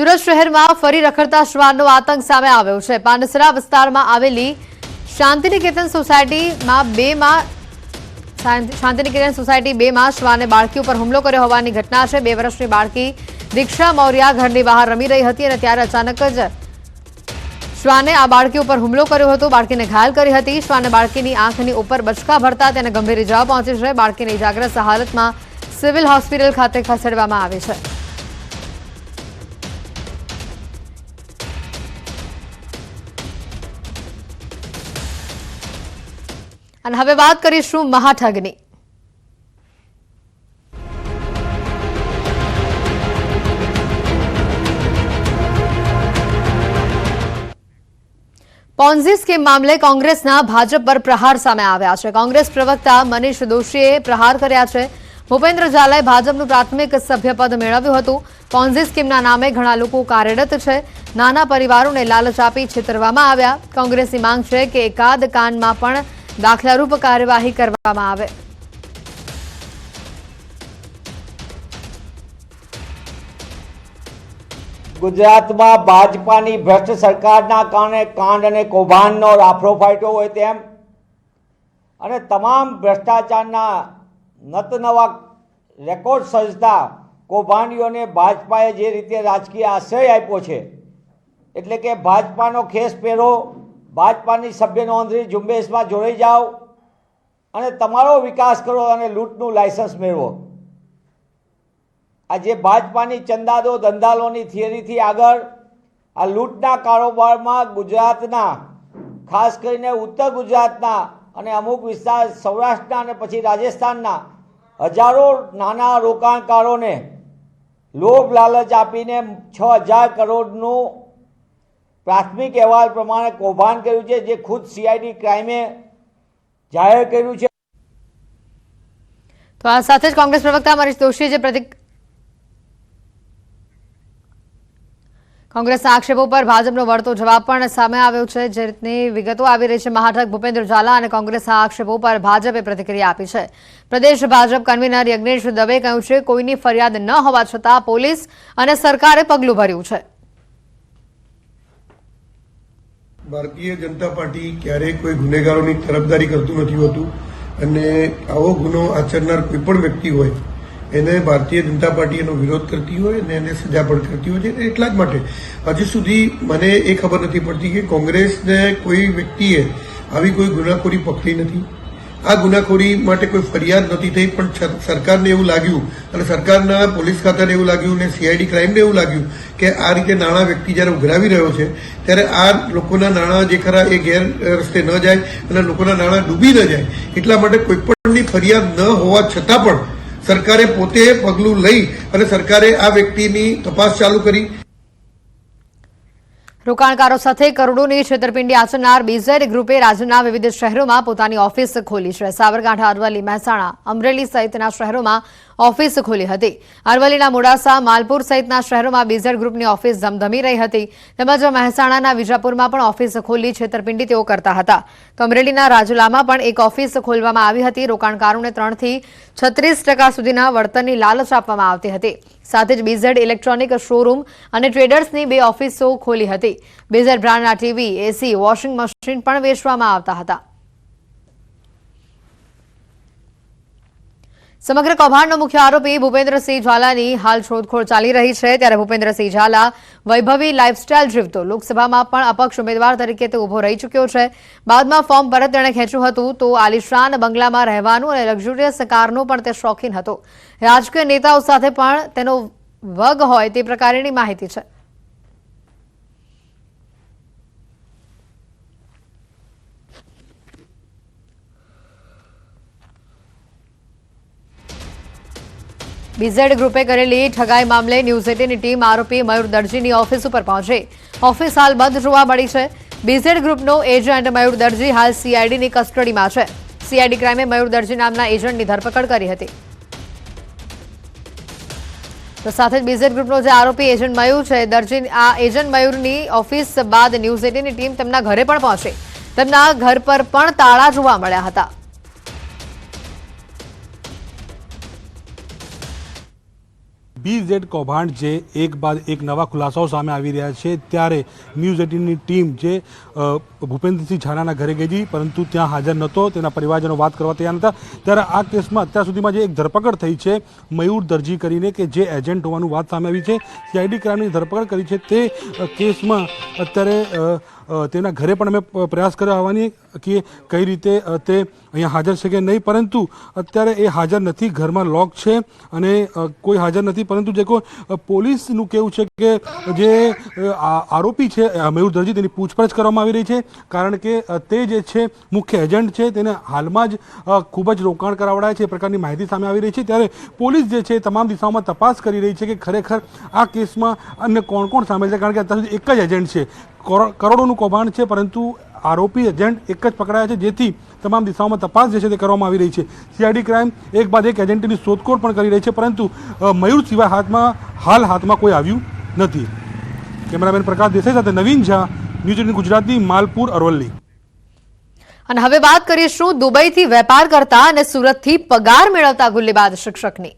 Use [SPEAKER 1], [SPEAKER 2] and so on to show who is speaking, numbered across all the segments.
[SPEAKER 1] સુરત શહેરમાં ફરી રખડતા શ્વાનનો આતંક સામે આવ્યો છે. પાનસરા વિસ્તારમાં આવેલી શાંતિનિકેતન સોસાયટીમાં બેમાં શાંતિ- શાંતિનિકેતન સોસાયટી બેમાં શ્વાને બાળકી ઉપર હુમલો કર્યો હોવાની ઘટના છે. બે વર્ષની બાળકી દીક્ષા મૌર્યા ઘરની બહાર રમી રહી હતી અને ત્યારે અચાનક જ શ્વાને આ બાળકી ઉપર હુમલો કર્યો હતો. બાળકીને ઘાયલ કરી હતી. શ્વાને બાળકીની આંખની ઉપર બચકા ભરતા તેને ગંભીર ઇજાઓ પહોંચી છે. બાળકીને ઇજાગ્રસ્ત હાલતમાં સિવિલ હોસ્પિટલ ખાતે ખસેડવામાં આવી છે. અને હવે વાત કરીશું મહાઠગની. પોન્ઝી સ્કીમ મામલે કોંગ્રેસના ભાજપ પર પ્રહાર સામે આવ્યા છે. કોંગ્રેસ પ્રવક્તા મનીષ દોશીએ પ્રહાર કર્યા છે. ભૂપેન્દ્ર ઝાલાએ ભાજપનું પ્રાથમિક સભ્યપદ મેળવ્યું હતું. પોન્ઝી સ્કીમના નામે ઘણા લોકો કાર્યરત છે. નાના પરિવારોને લાલચ આપી છેતરવામાં આવ્યા. કોંગ્રેસની માંગ છે કે એકાદ કાનમાં પણ દાખલારૂપ કાર્યવાહી કરવામાં આવે.
[SPEAKER 2] ગુજરાતમાં ભાજપાની ભ્રષ્ટ સરકારના કારણે કાંડ અને કૌભાંડનો રાફડો ફાટ્યો હોય તેમ. અને તમામ ભ્રષ્ટાચારના નતનવા રેકોર્ડ સર્જતા કૌભાંડીઓને ભાજપાએ જે રીતે રાજકીય આશ્રય આપ્યો છે, એટલે કે ભાજપાનો ખેસ પહેરો ભાજપાની સભ્ય નોંધણી ઝુંબેશમાં જોડાઈ જાઓ અને તમારો વિકાસ કરો અને લૂંટનું લાયસન્સ મેળવો. આ જે ભાજપાની ચંદાદો ધંધાલોની થિયરીથી આગળ, આ લૂંટના કારોબારમાં ગુજરાતના, ખાસ કરીને ઉત્તર ગુજરાતના અને અમુક વિસ્તાર સૌરાષ્ટ્રના અને પછી રાજસ્થાનના, હજારો નાના રોકાણકારોને લોભ લાલચ આપીને છ હજાર કરોડનું પ્રાથમિક અહેવાલ પ્રમાણે કૌભાંડ કર્યું છે, જે ખુદ સીઆઈડી ક્રાઇમે જાહેર કર્યું છે.
[SPEAKER 1] તો આ સાથે જ કોંગ્રેસ પ્રવક્તા મનીષ દોશીએ જે પ્રતિક કોંગ્રેસના આક્ષેપો પર ભાજપનો વળતો જવાબ પણ સામે આવ્યો છે, જે રીતની વિગતો આવી રહી છે મહાઠક ભૂપેન્દ્ર ઝાલા અને કોંગ્રેસના આક્ષેપો પર ભાજપે પ્રતિક્રિયા આપી છે. પ્રદેશ ભાજપ કન્વીનર યજ્ઞેશ દવે કહ્યું છે, કોઈની ફરિયાદ ન હોવા છતાં પોલીસ અને સરકારે પગલું ભર્યું છે.
[SPEAKER 3] ભારતીય જનતા પાર્ટી ક્યારેય કોઈ ગુનેગારોની તરફદારી કરતું નથી હોતું અને આવો ગુનો આચરનાર કોઈ પણ વ્યક્તિ હોય, એને ભારતીય જનતા પાર્ટી એનો વિરોધ કરતી હોય અને એને સજા પણ કરતી હોય છે એટલા જ માટે. હજી સુધી મને એ ખબર નથી પડતી કે કોંગ્રેસને કોઈ વ્યક્તિએ આવી કોઈ ગુનાખોરી પકડી નથી. આ ગુનાખોરી માટે કોઈ ફરિયાદ નથી થઈ, પણ સરકારને એવું લાગ્યું અને સરકારના પોલીસ ખાતાને એવું લાગ્યું અને સીઆઈડી ક્રાઇમને એવું લાગ્યું કે આ રીતે નાણાં વ્યક્તિ જ્યારે ઉઘરાવી રહ્યો છે, ત્યારે આ લોકોના નાણાં જે ખરા એ ગેર રસ્તે ન જાય અને લોકોના નાણાં ડૂબી ન જાય. એટલા માટે કોઈ પણની ફરિયાદ ન હોવા છતાં પણ સરકારે પોતે પગલું લઈ અને સરકારે આ વ્યક્તિની તપાસ ચાલુ કરી.
[SPEAKER 1] રોકાણકારો સાથે કરોડોની છેતરપિંડી આચરનાર બીઝેડ ગ્રુપે રાજ્યના વિવિધ શહેરોમાં પોતાની ઓફિસ ખોલી છે. સાબરકાંઠા અરવલ્લી, મહેસાણા, અમરેલી સહિતના શહેરોમાં ઓફિસ ખોલી હતી. અરવલ્લીના મોડાસા, માલપુર સહિતના શહેરોમાં બીઝેડ ગ્રુપની ઓફિસ ધમધમી રહી હતી. તેમજ મહેસાણાના વિજાપુરમાં પણ ઓફિસ ખોલી છેતરપિંડી તેઓ કરતા હતા. તો અમરેલીના રાજુલામાં પણ એક ઓફિસ ખોલવામાં આવી હતી. રોકાણકારોને ત્રણથી છત્રીસ ટકા સુધીના વળતરની લાલચ આપવામાં આવતી હતી. સાથે જ બીઝેડ ઇલેક્ટ્રોનિક શોરૂમ અને ટ્રેડર્સની બે ઓફિસો ખોલી હતી. બીઝેડ બ્રાન્ડના ટીવી, એસી, વોશિંગ મશીન પણ વેચવામાં આવતા હતા. સમગ્ર કૌભાંડનો મુખ્ય આરોપી ભૂપેન્દ્રસિંહ ઝાલાની હાલ શોધખોળ ચાલી રહી છે. ત્યારે ભૂપેન્દ્રસિંહ ઝાલા વૈભવી લાઇફસ્ટાઇલ જીવતો. લોકસભામાં પણ અપક્ષ ઉમેદવાર તરીકે તે ઊભો રહી ચૂક્યો છે. બાદમાં ફોર્મ પરત તેણે ખેંચ્યું હતું તો આલિશાન બંગલામાં રહેવાનું અને લક્ઝુરિયસ કારનો પણ તે શોખીન હતો. રાજકીય નેતાઓ સાથે પણ તેનો વગ હોય તે પ્રકારની માહિતી છે. બીઝેડ ગ્રુપે કરેલી ઠગાઈ મામલે ન્યૂઝ એટીની ટીમ આરોપી મયુર દરજીની ઓફિસ ઉપર પહોંચી. ઓફિસ હાલ બંધ જોવા મળી છે. બીઝેડ ગ્રુપનો એજન્ટ મયુર દરજી હાલ સીઆઈડીની કસ્ટડીમાં છે. સીઆઈડી ક્રાઇમે મયુર દરજી નામના એજન્ટની ધરપકડ કરી હતી. તો સાથે જ બીઝેડ ગ્રુપનો જે આરોપી એજન્ટ મયુર છે દરજી આ એજન્ટ મયુરની ઓફિસ બાદ ન્યૂઝ એટીની ટીમ તેમના ઘરે પણ પહોંચી. તેમના ઘર પર પણ તાળા જોવા મળ્યા હતા.
[SPEAKER 4] બી ઝેડ કૌભાંડ જે એક બાદ એક નવા ખુલાસાઓ સામે આવી રહ્યા છે, ત્યારે ન્યૂઝ એટીનની ટીમ જે ભૂપેન્દ્રસિંહ ઝાલાના ઘરે ગઈ હતી, પરંતુ ત્યાં હાજર નહોતો, તેના પરિવારજનો વાત કરવા તૈયાર નહોતા. ત્યારે આ કેસમાં અત્યાર સુધીમાં જે એક ધરપકડ થઈ છે, મયુર દરજી કરીને કે જે એજન્ટ હોવાનું વાત સામે આવી છે સીઆઈડી ક્રાઇમની ધરપકડ કરી છે, તે કેસમાં અત્યારે તેના ઘરે પણ અમે પ્રયાસ કર્યો આવવાની કે કઈ રીતે તે અહીંયા હાજર છે કે નહીં. પરંતુ અત્યારે એ હાજર નથી. ઘરમાં લોક છે અને કોઈ હાજર નથી. પરંતુ જે કોઈ પોલીસનું કેવું છે કે જે આરોપી છે મેયુર દરજી, તેની પૂછપરછ કરવામાં આવી રહી છે. કારણ કે તે જે છે, મુખ્ય એજન્ટ છે, તેને હાલમાં જ ખૂબ જ રોકાણ કરાવડાય છે. એ પ્રકારની માહિતી સામે આવી રહી છે. ત્યારે પોલીસ જે છે તમામ દિશાઓમાં તપાસ કરી રહી છે કે ખરેખર આ કેસમાં અન્ય કોણ કોણ સામેલ છે? કારણ કે અત્યાર સુધી એક જ એજન્ટ છે. કરોડોનું કૌભાંડ છે, પરંતુ આરોપી એજન્ટ એક જ પકડાયા છે, જેથી તમામ દિશાઓમાં તપાસ જે છે તે કરવામાં આવી રહી છે. સીઆઈડી ક્રાઇમ એક બાદ એક એજન્ટની શોધખોળ પણ કરી રહી છે, પરંતુ મયુર સિવાય હાથમાં, હાલ હાથમાં કોઈ આવ્યું નથી. કેમેરામેન પ્રકાશ દેસાઈ સાથે નવીન ઝા, ન્યૂઝ ગુજરાતી માલપુર અરવલ્લી.
[SPEAKER 1] અને હવે વાત કરીશું દુબઈથી વેપાર કરતા અને સુરતથી પગાર મેળવતા ગુલ્લેબાજ શિક્ષકની.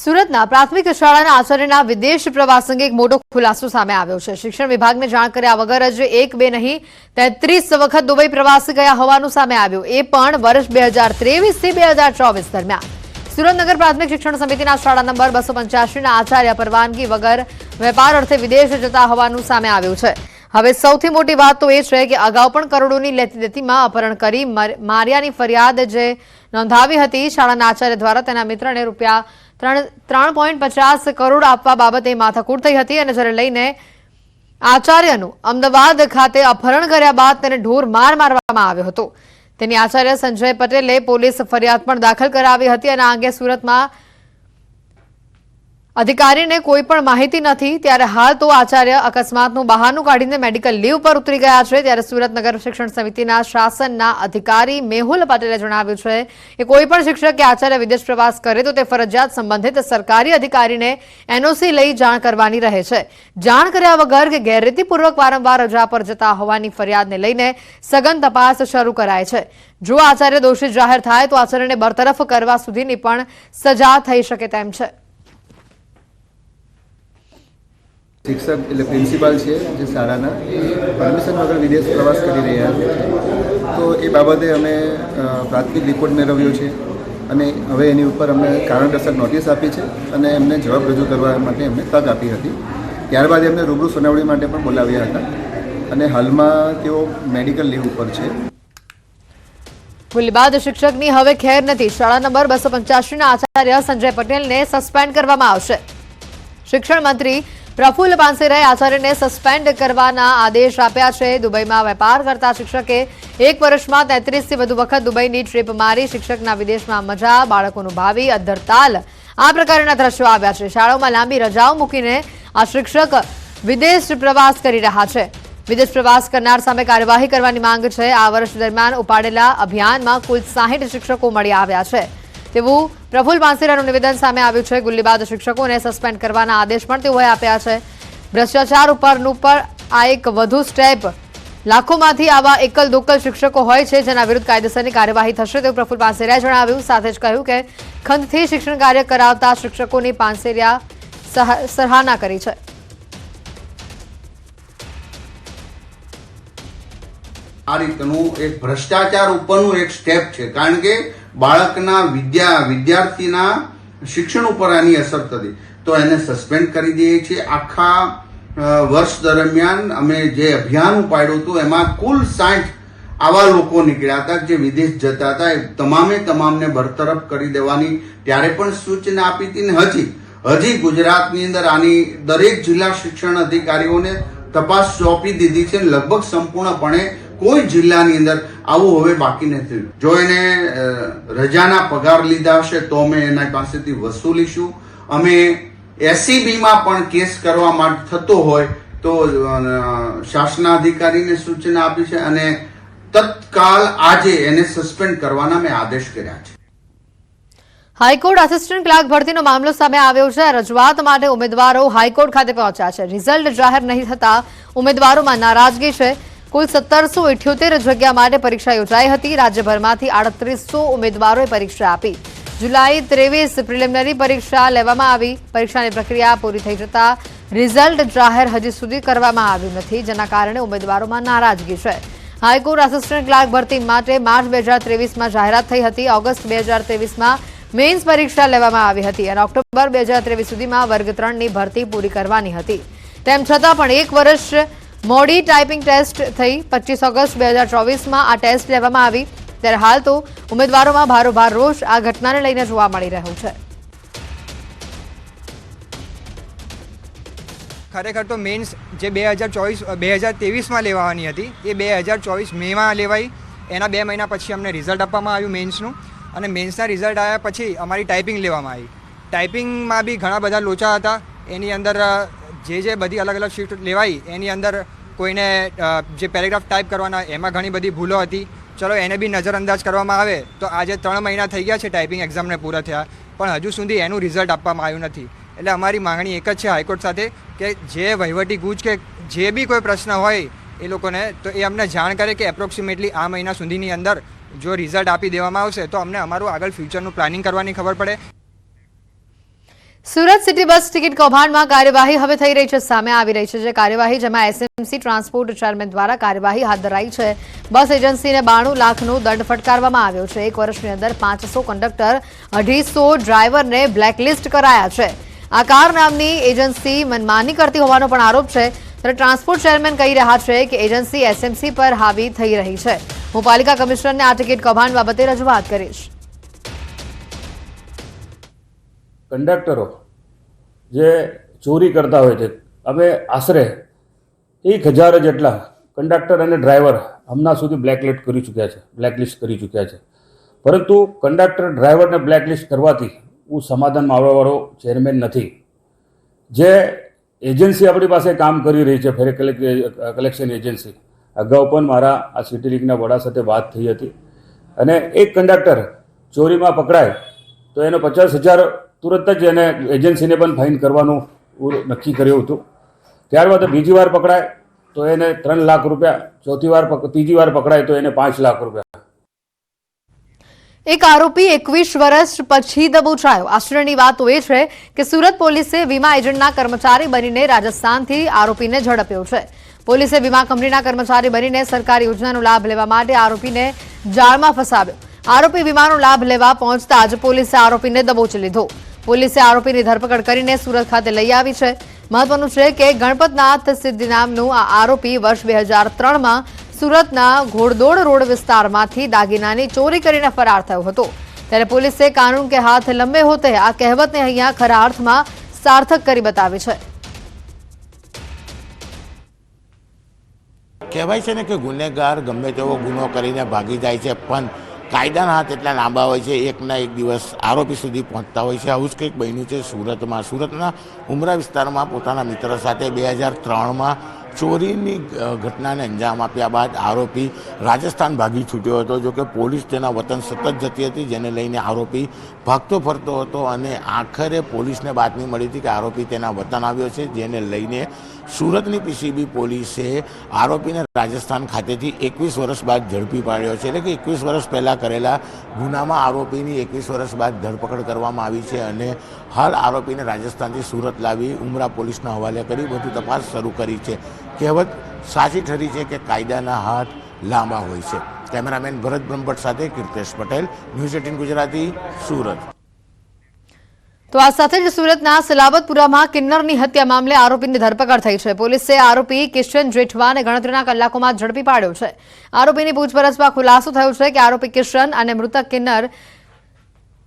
[SPEAKER 1] સુરતના પ્રાથમિક શાળાના આચાર્યના વિદેશ પ્રવાસ અંગે એક મોટો ખુલાસો સામે આવ્યો છે. શિક્ષણ વિભાગને જાણ કર્યા વગર જ એક બે નહીં, તેત્રીસ વખત દુબઈ પ્રવાસ ગયા હોવાનું સામે આવ્યું. એ પણ વર્ષ બે હજાર ત્રેવીસથી બે હજાર ચોવીસ દરમિયાન. સુરતનગર પ્રાથમિક શિક્ષણ સમિતિના શાળા નંબર બસો પંચ્યાસીના આચાર્ય પરવાનગી વગર વેપાર અર્થે વિદેશ જતા હોવાનું સામે આવ્યું છે. હવે સૌથી મોટી વાત તો એ છે કે અગાઉ પણ કરોડોની લેતી દેતીમાં અપહરણ કરી માર્યાની ફરિયાદ જે નોંધાવી હતી શાળાના આચાર્ય દ્વારા તેના મિત્રને રૂપિયા ત્રણ ત્રણ પોઈન્ટ પચાસ કરોડ આપવા બાબતે માથાકૂટ થઈ હતી અને જ્યારે લઈને આચાર્યનું અમદાવાદ ખાતે અપહરણ કર્યા બાદ તેને ઢોર માર મારવામાં આવ્યો હતો. તેની આચાર્ય સંજય પટેલે પોલીસ ફરિયાદ પણ દાખલ કરાવી હતી અને આ અંગે સુરતમાં અધિકારીને કોઈ પણ માહિતી નથી, ત્યારે હાલ તો આચાર્ય અકસ્માતનું બહાનું કાઢીને મેડિકલ લીવ પર ઉતરી ગયા છે. ત્યારે સુરતનગર શિક્ષણ સમિતિના શાસનના અધિકારી મેહુલ પટેલે જણાવ્યું છે કે કોઈ પણ શિક્ષકે આચાર્ય વિદેશ પ્રવાસ કરે તો તે ફરજિયાત સંબંધિત સરકારી અધિકારીને એનઓસી લઈ જાણ કરવાની રહે છે. જાણ કર્યા વગર કે ગેરરીતિપૂર્વક વારંવાર રજા પર જતા હોવાની ફરિયાદને લઈને સઘન તપાસ શરૂ કરાય છે. જો આચાર્ય દોષિત જાહેર થાય તો આચાર્યને બરતરફ કરવા સુધીની પણ સજા થઈ શકે તેમ છે.
[SPEAKER 5] શિક્ષક એટલે પ્રિન્સિપાલ છે જે શાળાના પરમિશન વગર વિદેશ પ્રવાસ કરી રહ્યા છે. તો એ બાબતે અમે પ્રાથમિક રિપોર્ટ મેળવ્યો છે અને હવે એની ઉપર અમને કારણદર્શક નોટિસ આપી છે અને એમને જવાબ રજૂ કરવા માટે એમને તક આપી હતી. ત્યારબાદ એમને રૂબરૂ સુનાવણી માટે પણ બોલાવ્યા હતા અને હાલમાં તેઓ મેડિકલ લીવ ઉપર છે.
[SPEAKER 1] ભૂલબાદ શિક્ષકની હવે ખેર નથી. શાળા નંબર બસો પંચ્યાસીના આચાર્ય સંજય પટેલને સસ્પેન્ડ કરવામાં આવશે. શિક્ષણ મંત્રી પ્રફુલ્લ પાનસેરાએ આચાર્યને સસ્પેન્ડ કરવાના આદેશ આપ્યા છે. દુબઈમાં વેપાર કરતા શિક્ષકે એક વર્ષમાં તેત્રીસથી વધુ વખત દુબઈની ટ્રીપ મારી. શિક્ષકના વિદેશમાં મજા, બાળકોનું ભાવિ અધ્ધરતાલ આ પ્રકારના દ્રશ્યો આવ્યા છે. શાળાઓમાં લાંબી રજાઓ મૂકીને આ શિક્ષક વિદેશ પ્રવાસ કરી રહ્યા છે. વિદેશ પ્રવાસ કરનાર સામે કાર્યવાહી કરવાની માંગ છે. આ વર્ષ દરમિયાન ઉપાડેલા અભિયાનમાં કુલ સાહીઠ શિક્ષકો મળી આવ્યા છે. તેવું પ્રફુલ પાનસેરાનું નિવેદન સામે આવ્યું છે. ગુલ્લીબાદ શિક્ષકોને સસ્પેન્ડ કરવાના આદેશ પણ તેઓએ આપ્યા છે. ભ્રષ્ટાચાર ઉપરનું પણ આ એક વધુ સ્ટેપ. લાખોમાંથી આવા એકલ દોકલ શિક્ષકો હોય છે જેના વિરુદ્ધ કાયદેસરની કાર્યવાહી થશે તેવું પ્રફુલ પાનસેરિયાએ જણાવ્યું. સાથે જ કહ્યું કે ખંતથી શિક્ષણ કાર્ય કરાવતા શિક્ષકોની પાનસેરિયા સરાહના કરી છે.
[SPEAKER 6] આ રીતનું એક ભ્રષ્ટાચાર ઉપરનું એક સ્ટેપ છે. કારણ કે બાળકના વિદ્યા, વિદ્યાર્થીના શિક્ષણ ઉપર આની અસર થતી તો એને સસ્પેન્ડ કરી દઈએ છીએ. આખા વર્ષ દરમિયાન અમે જે અભિયાન ઉપાડ્યું હતું, એમાં કુલ સાઠ આવા લોકો નીકળ્યા હતા જે વિદેશ જતા હતા. એ તમામે તમામને બરતરફ કરી દેવાની ત્યારે પણ સૂચના આપી હતી ને હજી. હજી ગુજરાતની અંદર આની દરેક જિલ્લા શિક્ષણ અધિકારીઓને તપાસ સોંપી દીધી છે. લગભગ સંપૂર્ણપણે કોઈ જિલ્લાની અંદર આવું હવે બાકી નથી જો એને રજાના પગાર લીધા હશે તો અમે એના પાસેથી વસૂલીશું અમે એસીબીમાં પણ કેસ કરવા માટે થતો હોય તો શાસનાધિકારીને સૂચના આપી છે અને તત્કાલ આજે એને સસ્પેન્ડ કરવાના મેં આદેશ કર્યા છે.
[SPEAKER 1] હાઈકોર્ટ આસિસ્ટન્ટ ક્લાર્ક ભરતીનો મામલો સામે આવ્યો છે. રજૂઆત માટે ઉમેદવારો હાઈકોર્ટ ખાતે પહોંચ્યા છે. રિઝલ્ટ જાહેર નહીં થતા ઉમેદવારોમાં નારાજગી છે. કુલ સત્તરસો ઇઠ્યોતેર જગ્યા માટે પરીક્ષા યોજાઈ હતી. રાજ્યભરમાંથી આડત્રીસો ઉમેદવારોએ પરીક્ષા આપી. જુલાઈ ત્રેવીસ પ્રિલિમિનરી પરીક્ષા લેવામાં આવી. પરીક્ષાની પ્રક્રિયા પૂરી થઈ જતા રિઝલ્ટ જાહેર હજી સુધી કરવામાં આવ્યું નથી, જેના કારણે ઉમેદવારોમાં નારાજગી છે. હાઈકોર્ટ આસિસ્ટન્ટ ક્લાર્ક ભરતી માટે માર્ચ બે હજાર ત્રેવીસમાં જાહેરાત થઈ હતી. ઓગસ્ટ બે હજાર ત્રેવીસમાં મેન્સ પરીક્ષા લેવામાં આવી હતી અને ઓક્ટોબર બે હજાર ત્રેવીસ સુધીમાં વર્ગ ત્રણની ભરતી પૂરી કરવાની હતી. તેમ છતાં પણ એક વર્ષ મોડી ટાઈપિંગ ટેસ્ટ થઈ. પચીસ ઓગસ્ટ બે હજાર ચોવીસમાં આ ટેસ્ટ લેવામાં આવી. ત્યારે હાલ તો ઉમેદવારોમાં ભારોભાર રોષ આ ઘટનાને લઈને જોવા મળી રહ્યો છે.
[SPEAKER 7] ખરેખર તો મેન્સ જે બે હજાર ચોવીસ, બે હજાર ત્રેવીસમાં લેવાની હતી, એ બે હજાર ચોવીસ મેમાં લેવાઈ. એના બે મહિના પછી અમને રિઝલ્ટ આપવામાં આવ્યું મેન્સનું. અને મેન્સના રિઝલ્ટ આવ્યા પછી અમારી ટાઈપિંગ લેવામાં આવી. ટાઈપિંગમાં બી ઘણા બધા લોચા હતા. એની અંદર જે જે બધી અલગ અલગ શિફ્ટ લેવાઈ, એની અંદર કોઈને જે પેરેગ્રાફ ટાઈપ કરવાના, એમાં ઘણી બધી ભૂલો હતી. ચલો, એને બી નજરઅંદાજ કરવામાં આવે, તો આજે ત્રણ મહિના થઈ ગયા છે ટાઈપિંગ એક્ઝામને પૂરા થયા, પણ હજુ સુધી એનું રિઝલ્ટ આપવામાં આવ્યું નથી. એટલે અમારી માંગણી એક જ છે હાઈકોર્ટ સાથે, કે જે વહીવટી ગૂંચ કે જે બી કોઈ પ્રશ્ન હોય, એ લોકોને, તો એ અમને જાણ કરે કે એપ્રોક્સિમેટલી આ મહિના સુધીની અંદર જો રિઝલ્ટ આપી દેવામાં આવશે, તો અમને અમારું આગળ ફ્યુચરનું પ્લાનિંગ કરવાની ખબર પડે.
[SPEAKER 1] સુરત સિટી બસ ટિકિટ કૌભાંડમાં કાર્યવાહી હવે થઈ રહી છે, સામે આવી રહી છે જે કાર્યવાહી જેમાં એસએમસી ટ્રાન્સપોર્ટ ચેરમેન દ્વારા કાર્યવાહી હાથ ધરાઈ છે. બસ એજન્સીને બાણું લાખનો દંડ ફટકારવામાં આવ્યો છે. એક વર્ષની અંદર પાંચસો કંડક્ટર, અઢીસો ડ્રાઈવરને બ્લેકલિસ્ટ કરાયા છે. આ કાર નામની એજન્સી મનમાની કરતી હોવાનો પણ આરોપ છે. ત્યારે ટ્રાન્સપોર્ટ ચેરમેન કહી રહ્યા છે કે એજન્સી એસએમસી પર હાવી થઈ રહી છે. હું પાલિકા કમિશનરને આ ટિકિટ કૌભાંડ બાબતે રજૂઆત કરીશ.
[SPEAKER 8] કંડક્ટરો જે ચોરી કરતા હોય છે હવે આશરે એક હજાર જેટલા કંડક્ટર અને ડ્રાઈવર હમણાં સુધી બ્લેકલિસ્ટ કરી ચૂક્યા છે, બ્લેકલિસ્ટ કરી ચૂક્યા છે. પરંતુ કંડક્ટર, ડ્રાઈવરને બ્લેકલિસ્ટ કરવાથી હું સમાધાનમાં આવવાવાળો ચેરમેન નથી. જે એજન્સી આપણી પાસે કામ કરી રહી છે, ફેરે કલેક્શન એજન્સી. અગાઉ પણ મારા આ સિટી લીગના વડા સાથે વાત થઈ હતી. અને એક કંડક્ટર ચોરીમાં પકડાય તો એનો પચાસ હજાર તુરંત જ એને એજન્સીને પણ ફાઇન કરવાનું નક્કી કર્યું હતું. ત્યારબાદ બીજી વાર પકડાય તો એને ત્રણ લાખ રૂપિયા, ચોથી વાર ત્રીજી વાર પકડાય તો એને પાંચ લાખ રૂપિયા.
[SPEAKER 1] એક આરોપી એકવીસ વર્ષ પછી દબોચાયો. આશ્ચર્યની વાત એ છે કે સુરત પોલીસે વીમા એજન્ટના કર્મચારી બનીને રાજસ્થાનથી આરોપીને ઝડપ્યો છે. પોલીસે વીમા કંપનીના કર્મચારી બનીને સરકારી યોજનાનો લાભ લેવા માટે આરોપીને જાળમાં ફસાવ્યો. આરોપી વીમાનો લાભ લેવા પહોંચતા જ પોલીસે આરોપીને દબોચી લીધો. પોલીસે આરોપીની ધરપકડ કરીને સુરત ખાતે લઈ આવી છે. મહત્વનું છે કે ગણપતનાથ સિદ્ધિ નામનું આ આરોપી વર્ષ બે હજાર સુરતના ઘોડદોડ રોડ વિસ્તારમાંથી દાગીનાની ચોરી કરીને ફરાર થયો હતો. ત્યારે પોલીસે કાનૂન કે હાથ લંબે હોતે આ કહેવતને અહીંયા ખરા અર્થમાં સાર્થક કરી બતાવી છે.
[SPEAKER 9] કહેવાય છે ને કે ગુનેગાર ગમે તેવો ગુનો કરીને ભાગી જાય છે, પણ કાયદાના હાથ એટલા લાંબા હોય છે, એકના એક દિવસ આરોપી સુધી પહોંચતા હોય છે. આવું જ કંઈક બન્યું છે સુરતમાં. સુરતના ઉમરા વિસ્તારમાં પોતાના મિત્ર સાથે બે હજાર ત્રણમાં ચોરીની ઘટનાને અંજામ આપ્યા બાદ આરોપી રાજસ્થાન ભાગી છૂટ્યો હતો. જો કે પોલીસ તેના વતન સતત જતી હતી, જેને લઈને આરોપી ભાગતો ફરતો હતો અને આખરે પોલીસને બાતમી મળી હતી કે આરોપી તેના વતન આવ્યો છે, જેને લઈને સુરતની પીસીબી પોલીસે આરોપીને રાજસ્થાન ખાતેથી એકવીસ વર્ષ બાદ ઝડપી પાડ્યો છે. એટલે કે એકવીસ વર્ષ પહેલાં કરેલા ગુનામાં આરોપીની એકવીસ વર્ષ બાદ ધરપકડ કરવામાં આવી છે અને હાલ આરોપીને રાજસ્થાનથી સુરત લાવી ઉમરા પોલીસના હવાલે કરી વધુ તપાસ શરૂ કરી છે. કહેવત સાચી ઠરી છે કે કાયદાના હાથ લાંબા હોય છે. કેમેરામેન ભરત બ્રહ્મભટ્ટ સાથે કીર્તેશ પટેલ, ન્યૂઝ એટીન ગુજરાતી, સુરત.
[SPEAKER 1] તો આ સાથે જ સુરતના સલાબતપુરામાં કિન્નરની હત્યા મામલે આરોપીની ધરપકડ થઈ છે. પોલીસે આરોપી કિશન જેઠવાને ગણતરીના કલાકોમાં ઝડપી પાડ્યો છે. આરોપીની પૂછપરછમાં ખુલાસો થયો છે કે આરોપી કિશન અને મૃતક કિન્નર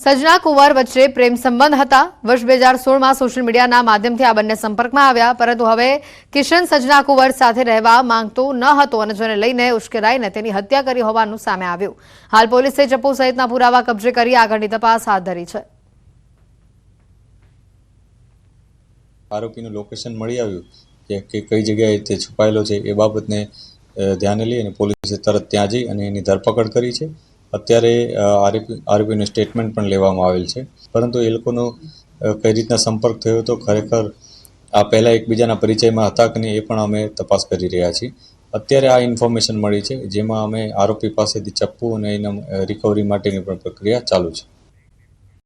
[SPEAKER 1] સજના કુંવર વચ્ચે પ્રેમ સંબંધ હતા. વર્ષ બે હજાર સોળમાં સોશિયલ મીડિયાના માધ્યમથી આ બંને સંપર્કમાં આવ્યા, પરંતુ હવે કિશન સજના કુંવર સાથે રહેવા માંગતો ન હતો અને જેને લઈને ઉશ્કેરાઈને તેની હત્યા કરી હોવાનું સામે આવ્યું. હાલ પોલીસે ચપ્પુ સહિતના પુરાવા કબજે કરી આગળની તપાસ હાથ ધરી છે.
[SPEAKER 10] આરોપીનું લોકેશન મળી આવ્યું કે કે કઈ જગ્યાએ તે છુપાયેલો છે એ બાબતને ધ્યાને લઈ અને પોલીસે તરત ત્યાં જઈ અને એની ધરપકડ કરી છે. અત્યારે આરોપી, આરોપીનું સ્ટેટમેન્ટ પણ લેવામાં આવેલ છે. પરંતુ એ લોકોનો કઈ રીતના સંપર્ક થયો હતો ખરેખર આ પહેલાં એકબીજાના પરિચયમાં હતા કે નહીં એ પણ અમે તપાસ કરી રહ્યા છીએ. અત્યારે આ ઇન્ફોર્મેશન મળી છે, જેમાં અમે આરોપી પાસેથી ચપ્પુ અને એના રિકવરી માટેની પણ પ્રક્રિયા ચાલુ છે.